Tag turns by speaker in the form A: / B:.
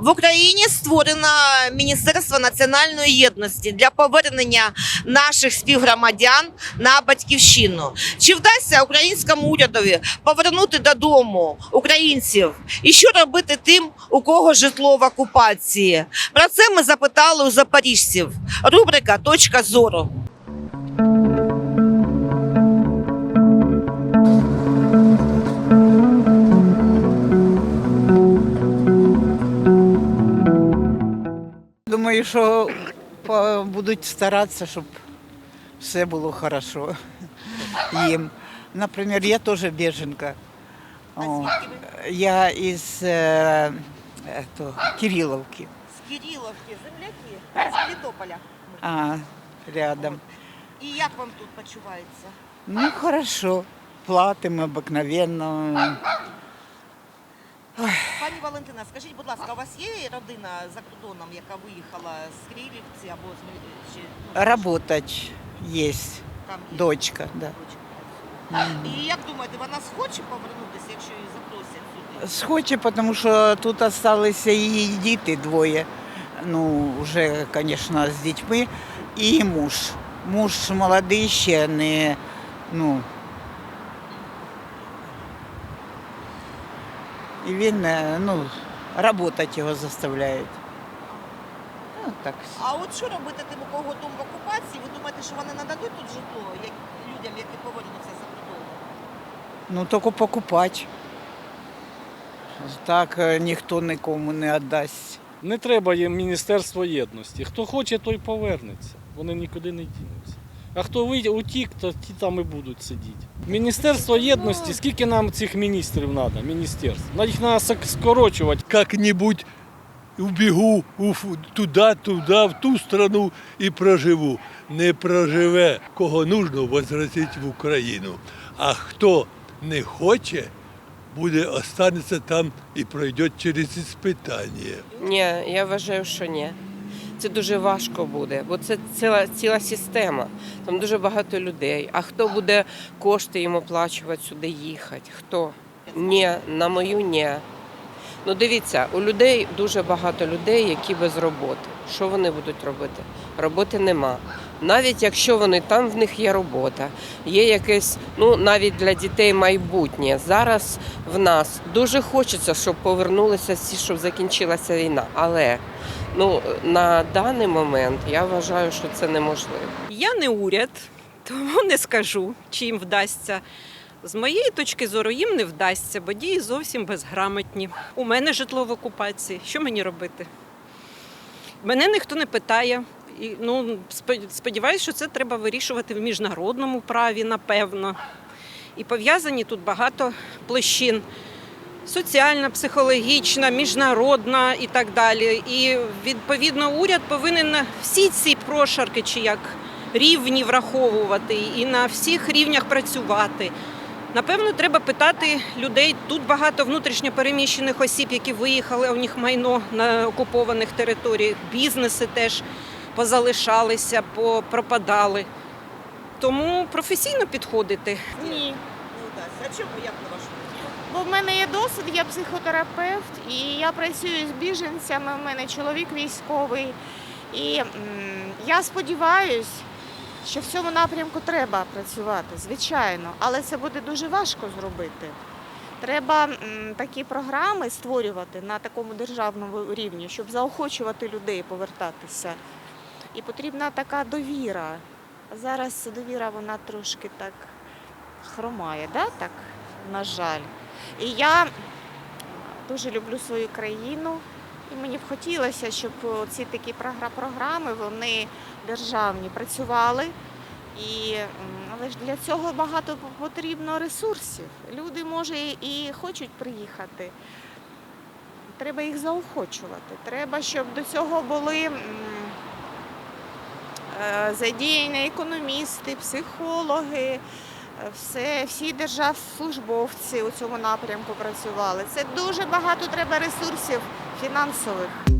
A: В Україні створено Міністерство національної єдності для повернення наших співгромадян на батьківщину. Чи вдасться українському урядові повернути додому українців? І що робити тим, у кого житло в окупації? Про це ми запитали у запоріжців. Рубрика Точка зору.
B: Думаю, що будуть старатися, щоб все було хорошо їм. Наприклад, я теж біженка. О, я із е, ето, Кириловки,
A: З Кириловки, земляки, з Мелітополя.
B: а, рядом.
A: І як вам тут почувається?
B: Ну, хорошо. Платимо обикновенно.
A: Пані Валентина, скажіть, будь ласка, у вас є родина за кордоном, яка виїхала з Кривівці або з чи
B: Работать є.
A: там є
B: Дочка, да.
A: дочка? І як думаєте, вона схоче повернутися, якщо її запросять сюди?
B: Схоче, тому що тут залишилися її діти двоє. Ну, вже, звісно, з дітьми. І муж. Муж молодий ще не. Ну, і він ну, працювати його заставляють. Ну, так.
A: А от що робити тим, у кого дом в окупації? Ви думаєте, що вони нададуть тут житло як людям, які повернуться за кордону?
B: Ну, тільки покупати. Так е, ніхто нікому не віддасть.
C: Не треба їм Міністерство єдності. Хто хоче, той повернеться. Вони нікуди не дінуться. А хто вийде, утік, то ті там і будуть сидіти. Міністерство єдності, скільки нам цих міністрів треба? Міністерств? На їх треба скорочувати.
D: как-нибудь убегу уф- туда, туда, в ту страну і проживу. Не проживе, кого нужно, возвратить в Україну. А хто не хоче, буде останеться там і пройде через іспитання.
E: Ні, я вважаю, що ні. Це дуже важко буде, бо це ціла, ціла система. Там дуже багато людей. А хто буде кошти їм оплачувати сюди їхати? Хто? Ні, на мою ні. Ну дивіться, у людей дуже багато людей, які без роботи. Що вони будуть робити? Роботи нема. Навіть якщо вони там, в них є робота, є якесь, ну навіть для дітей майбутнє. Зараз в нас дуже хочеться, щоб повернулися всі, щоб закінчилася війна. Але ну на даний момент я вважаю, що це неможливо.
F: Я не уряд, тому не скажу, чи їм вдасться. З моєї точки зору, їм не вдасться, бо дії зовсім безграмотні. У мене житло в окупації. Що мені робити? Мене ніхто не питає. І, ну, спо- сподіваюся, що це треба вирішувати в міжнародному праві, напевно. І пов'язані тут багато площин. Соціальна, психологічна, міжнародна і так далі. І відповідно уряд повинен всі ці прошарки чи як рівні враховувати і на всіх рівнях працювати. Напевно, треба питати людей. Тут багато внутрішньо переміщених осіб, які виїхали, у них майно на окупованих територіях, бізнеси теж позалишалися, пропадали. Тому професійно підходити.
G: Ні.
A: Не вдасться. А чому, як на вашу?
G: Бо в мене є досвід, я психотерапевт, і я працюю з біженцями. У мене чоловік військовий. І я сподіваюся, що в цьому напрямку треба працювати, звичайно, але це буде дуже важко зробити. Треба такі програми створювати на такому державному рівні, щоб заохочувати людей повертатися. І потрібна така довіра. Зараз довіра вона трошки так хромає, да? так, на жаль. І я дуже люблю свою країну. І мені б хотілося, щоб ці такі програми вони державні працювали. І, але ж для цього багато потрібно ресурсів. Люди, може, і хочуть приїхати. Треба їх заохочувати. Треба, щоб до цього були е, задіяні економісти, психологи, все, всі державслужбовці у цьому напрямку працювали. Це дуже багато треба ресурсів фінансових.